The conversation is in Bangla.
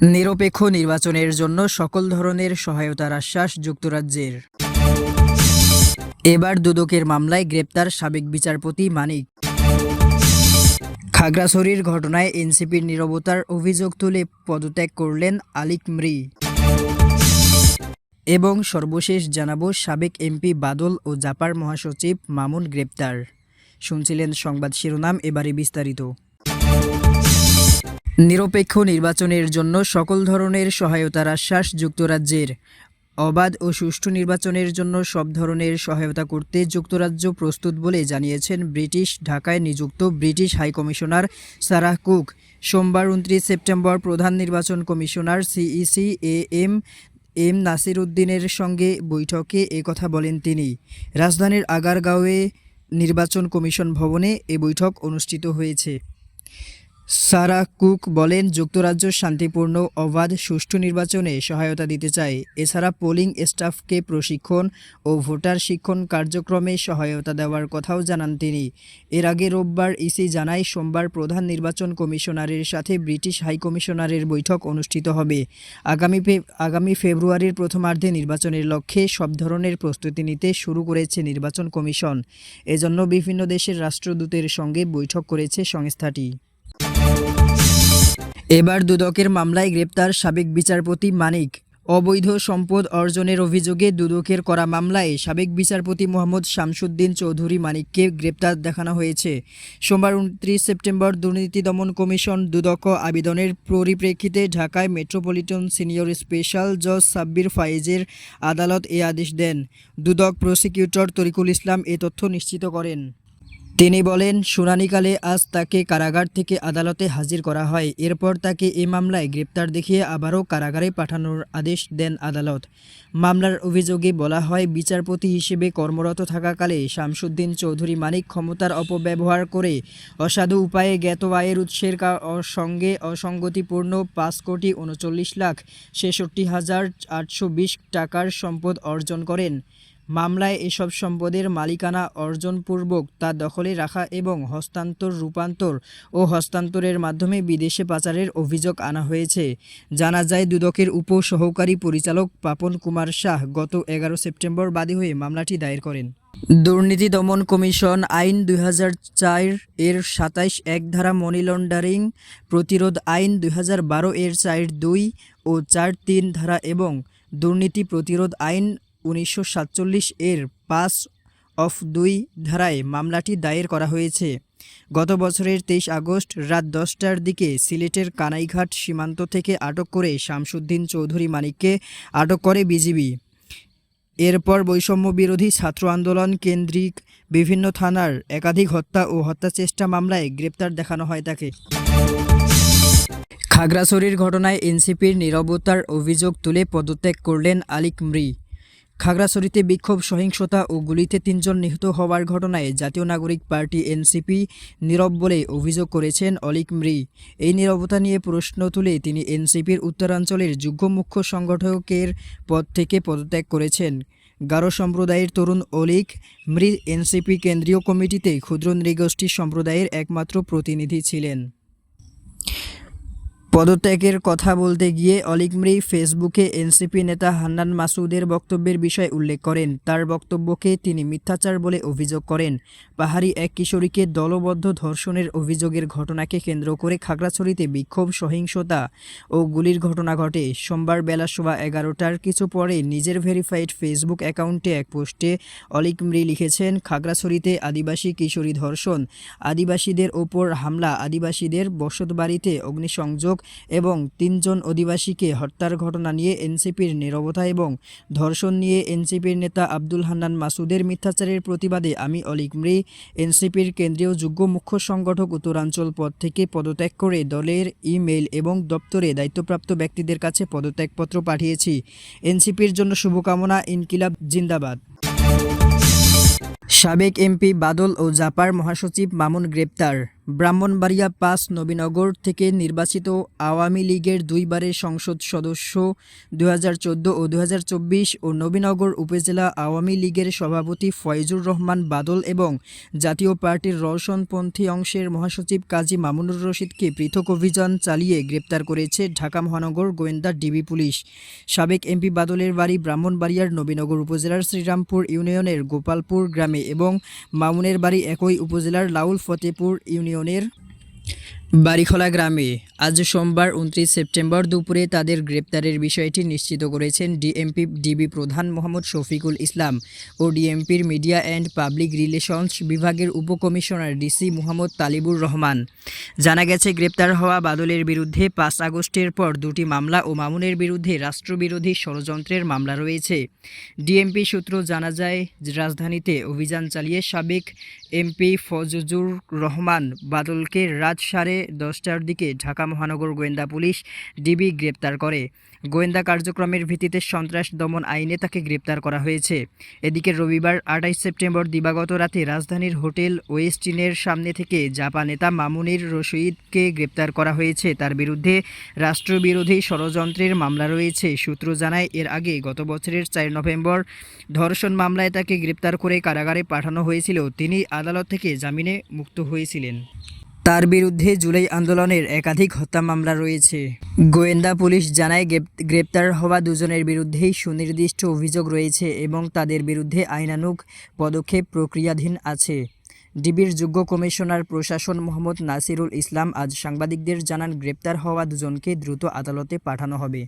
নিরপেক্ষ নির্বাচনের জন্য সকল ধরনের সহায়তার আশ্বাস যুক্তরাজ্যের। এবার দুদকের মামলায় গ্রেপ্তার সাবেক বিচারপতি মানিক। খাগড়াছড়ির ঘটনায় এনসিপির নীরবতার অভিযোগ তুলে পদত্যাগ করলেন আলিক মৃ। এবং সর্বশেষ জানাব সাবেক এমপি বাদল ও জাপার মহাসচিব মামুন গ্রেপ্তার। শুনছিলেন সংবাদ শিরোনাম, এবারে বিস্তারিত। নিরপেক্ষ নির্বাচনের জন্য সকল ধরনের সহায়তার আশ্বাস যুক্তরাজ্যের। অবাধ ও সুষ্ঠু নির্বাচনের জন্য সব ধরনের সহায়তা করতে যুক্তরাজ্য প্রস্তুত বলে জানিয়েছেন ব্রিটিশ ঢাকায় নিযুক্ত ব্রিটিশ হাইকমিশনার সারাহ কুক। সোমবার উনত্রিশ সেপ্টেম্বর প্রধান নির্বাচন commissioner CEC A M M Nasir উদ্দিনের সঙ্গে বৈঠকে একথা বলেন তিনি। রাজধানীর আগারগাঁওয়ে নির্বাচন কমিশন ভবনে এ বৈঠক অনুষ্ঠিত হয়েছে। সারা কুক বলেন, যুক্তরাজ্য শান্তিপূর্ণ, অবাধ, সুষ্ঠু নির্বাচনে সহায়তা দিতে চায়। এছাড়া পোলিং স্টাফকে প্রশিক্ষণ ও ভোটার শিক্ষণ কার্যক্রমে সহায়তা দেওয়ার কথাও জানান তিনি। এর আগে রোববার ইসি জানায়, সোমবার প্রধান নির্বাচন কমিশনারের সাথে ব্রিটিশ হাইকমিশনারের বৈঠক অনুষ্ঠিত হবে। আগামী আগামী ফেব্রুয়ারির প্রথমার্ধে নির্বাচনের লক্ষ্যে সব ধরনের প্রস্তুতি নিতে শুরু করেছে নির্বাচন কমিশন। এজন্য বিভিন্ন দেশের রাষ্ট্রদূতের সঙ্গে বৈঠক করেছে সংস্থাটি। এবার দুদকের মামলায় গ্রেপ্তার সাবেক বিচারপতি মানিক। অবৈধ সম্পদ অর্জনের অভিযোগে দুদকের করা মামলায় সাবেক বিচারপতি মোহাম্মদ শামসুদ্দিন চৌধুরী মানিককে গ্রেপ্তার দেখানো হয়েছে। সোমবার উনত্রিশ সেপ্টেম্বর দুর্নীতি দমন কমিশন দুদক আবেদনের পরিপ্রেক্ষিতে ঢাকায় মেট্রোপলিটন সিনিয়র স্পেশাল জজ সাব্বির ফাইজের আদালত এ আদেশ দেন। দুদক প্রসিকিউটর তরিকুল ইসলাম এ তথ্য নিশ্চিত করেন। তিনি বলেন, শুনানিকালে আজ তাকে কারাগার থেকে আদালতে হাজির করা হয়। এরপর তাকে এ মামলায় গ্রেপ্তার দেখিয়ে আবারও কারাগারে পাঠানোর আদেশ দেন আদালত। মামলার অভিযোগে বলা হয়, বিচারপতি হিসেবে কর্মরত থাকাকালে শামসুদ্দিন চৌধুরী মানিক ক্ষমতার অপব্যবহার করে অসাধু উপায়ে জ্ঞাত আয়ের উৎসের সঙ্গে অসঙ্গতিপূর্ণ পাঁচ কোটি উনচল্লিশ লাখ ছেষট্টি হাজার আটশো টাকার সম্পদ অর্জন করেন। মামলায় এসব সম্পদের মালিকানা অর্জনপূর্বক তা দখলে রাখা এবং হস্তান্তর, রূপান্তর ও হস্তান্তরের মাধ্যমে বিদেশে পাচারের অভিযোগ আনা হয়েছে। জানা যায়, দুদকের উপ সহকারী পরিচালক পাপন কুমার শাহ গত এগারো সেপ্টেম্বর বাদী হয়ে মামলাটি দায়ের করেন। দুর্নীতি দমন কমিশন আইন দুই হাজার চার এর সাতাইশ এক ধারা মানি লন্ডারিং প্রতিরোধ আইন দুই হাজার বারো এর চার দুই ও চার তিন ধারা এবং দুর্নীতি প্রতিরোধ আইন উনিশশো সাতচল্লিশ এর পাঁচ অফ দুই ধারায় মামলাটি দায়ের করা হয়েছে। গত বছরের তেইশ আগস্ট রাত দশটার দিকে সিলেটের কানাইঘাট সীমান্ত থেকে আটক করে শামসুদ্দিন চৌধুরী মানিককে আটক করে বিজিবি। এরপর বৈষম্য বিরোধী ছাত্র আন্দোলন কেন্দ্রিক বিভিন্ন থানার একাধিক হত্যা ও হত্যাচেষ্টা মামলায় গ্রেপ্তার দেখানো হয় তাকে। খাগড়াছড়ির ঘটনায় এনসিপির নীরবতার অভিযোগ তুলে পদত্যাগ করলেন আলিক মৃ। খাগড়াছড়িতে বিক্ষোভ, সহিংসতা ও গুলিতে তিনজন নিহত হওয়ার ঘটনায় জাতীয় নাগরিক পার্টি এনসিপি নীরব বলে অভিযোগ করেছেন অলিক মৃ। এই নীরবতা নিয়ে প্রশ্ন তুলে তিনি এনসিপির উত্তরাঞ্চলের যুগ্ম মুখ্য সংগঠকের পদ থেকে পদত্যাগ করেছেন। গারো সম্প্রদায়ের তরুণ অলিক মৃ এনসিপি কেন্দ্রীয় কমিটিতে ক্ষুদ্র নৃগোষ্ঠী সম্প্রদায়ের একমাত্র প্রতিনিধি ছিলেন। পদত্যাগের কথা বলতে গিয়ে অলিকমৃ ফেসবুকে এনসিপি নেতা হান্নান মাসুদের বক্তব্যের বিষয় উল্লেখ করেন। তার বক্তব্যকে তিনি মিথ্যাচার বলে অভিযোগ করেন। পাহাড়ি এক কিশোরীকে দলবদ্ধ ধর্ষণের অভিযোগের ঘটনাকে কেন্দ্র করে খাগড়াছড়িতে বিক্ষোভ, সহিংসতা ও গুলির ঘটনা ঘটে। সোমবার বেলা সোয়া এগারোটার কিছু পরে নিজের ভেরিফাইড ফেসবুক অ্যাকাউন্টে এক পোস্টে অলিকমৃ লিখেছেন, খাগড়াছড়িতে আদিবাসী কিশোরী ধর্ষণ, আদিবাসীদের ওপর হামলা, আদিবাসীদের বসতবাড়িতে অগ্নিসংযোগ এবং তিনজন অধিবাসীকে হত্যার ঘটনা নিয়ে এনসিপির নীরবতা এবং ধর্ষণ নিয়ে এনসিপির নেতা আব্দুল হান্নান মাসুদের মিথ্যাচারের প্রতিবাদে আমি অলিক মৃ। এনসিপির কেন্দ্রীয় যুগ্ম মুখ্য সংগঠক উত্তরাঞ্চল পদ থেকে পদত্যাগ করে দলের ইমেইল এবং দপ্তরে দায়িত্বপ্রাপ্ত ব্যক্তিদের কাছে পদত্যাগপত্র পাঠিয়েছি। এনসিপির জন্য শুভকামনা, ইনকিলাব, জিন্দাবাদ। সাবেক এমপি বাদল ও জাপার মহাসচিব মামুন গ্রেপ্তার। ব্রাহ্মণবাড়িয়া পাঁচ নবীনগর থেকে নির্বাচিত আওয়ামী লীগের দুইবারের সংসদ সদস্য দু হাজার চোদ্দ ও দু হাজার চব্বিশ ও নবীনগর উপজেলা আওয়ামী লীগের সভাপতি ফয়জুর রহমান বাদল এবং জাতীয় পার্টির রওশনপন্থী অংশের মহাসচিব কাজী মামুনুর রশিদকে পৃথক অভিযান চালিয়ে গ্রেপ্তার করেছে ঢাকা মহানগর গোয়েন্দা ডিবি পুলিশ। সাবেক এমপি বাদলের বাড়ি ব্রাহ্মণবাড়িয়ার নবীনগর উপজেলার শ্রীরামপুর ইউনিয়নের গোপালপুর গ্রামে এবং মামুনের বাড়ি একই উপজেলার লাউল ফতেপুর ইউনিয়নের বাড়িখোলা গ্রামে আজ সোমবার উনত্রিশ সেপ্টেম্বর দুপুরে তাদের গ্রেপ্তারের বিষয়টি নিশ্চিত করেছেন ডিএমপি ডিবি প্রধান মোহাম্মদ শফিকুল ইসলাম ও ডিএমপির মিডিয়া অ্যান্ড পাবলিক রিলেশনস বিভাগের উপকমিশনার ডিসি মোহাম্মদ তালিবুর রহমান। জানা গেছে, গ্রেপ্তার হওয়া বাদলের বিরুদ্ধে পাঁচ আগস্টের পর দুটি মামলা ও মামুনের বিরুদ্ধে রাষ্ট্রবিরোধী ষড়যন্ত্রের মামলা রয়েছে। ডিএমপি সূত্র জানা যায়, রাজধানীতে অভিযান চালিয়ে সাবেক এমপি ফজজুর রহমান বাদলকে রাত সাড়ে দশটার দিকে ঢাকা মহানগর গোয়েন্দা পুলিশ ডিবি গ্রেপ্তার করে। গোয়েন্দা কার্যক্রমের ভিত্তিতে সন্ত্রাস দমন আইনে তাকে গ্রেপ্তার করা হয়েছে। এদিকে রবিবার আঠাইশ সেপ্টেম্বর দিবাগত রাতে রাজধানীর হোটেল ওয়েস্টিনের সামনে থেকে জাপা নেতা মামুনির রশিদকে গ্রেপ্তার করা হয়েছে। তার বিরুদ্ধে রাষ্ট্রবিরোধী ষড়যন্ত্রের মামলা রয়েছে। সূত্র জানায়, এর আগে গত বছরের চার নভেম্বর ধর্ষণ মামলায় তাকে গ্রেপ্তার করে কারাগারে পাঠানো হয়েছিল। তিনি আদালত থেকে জামিনে মুক্ত হয়েছিলেন। তার বিরুদ্ধে জুলাই আন্দোলনের একাধিক হত্যা মামলা রয়েছে। গোয়েন্দা পুলিশ জানায় গ্রেপ্তার হওয়া দুজনের বিরুদ্ধেই সুনির্দিষ্ট অভিযোগ রয়েছে এবং তাদের বিরুদ্ধে আইনানুগ পদক্ষেপ প্রক্রিয়াধীন আছে। ডিবির যোগ্য কমিশনার প্রশাসন মোহাম্মদ নাসিরুল ইসলাম আজ সাংবাদিকদের জানান, গ্রেপ্তার হওয়া দুজনকে দ্রুত আদালতে পাঠানো হবে।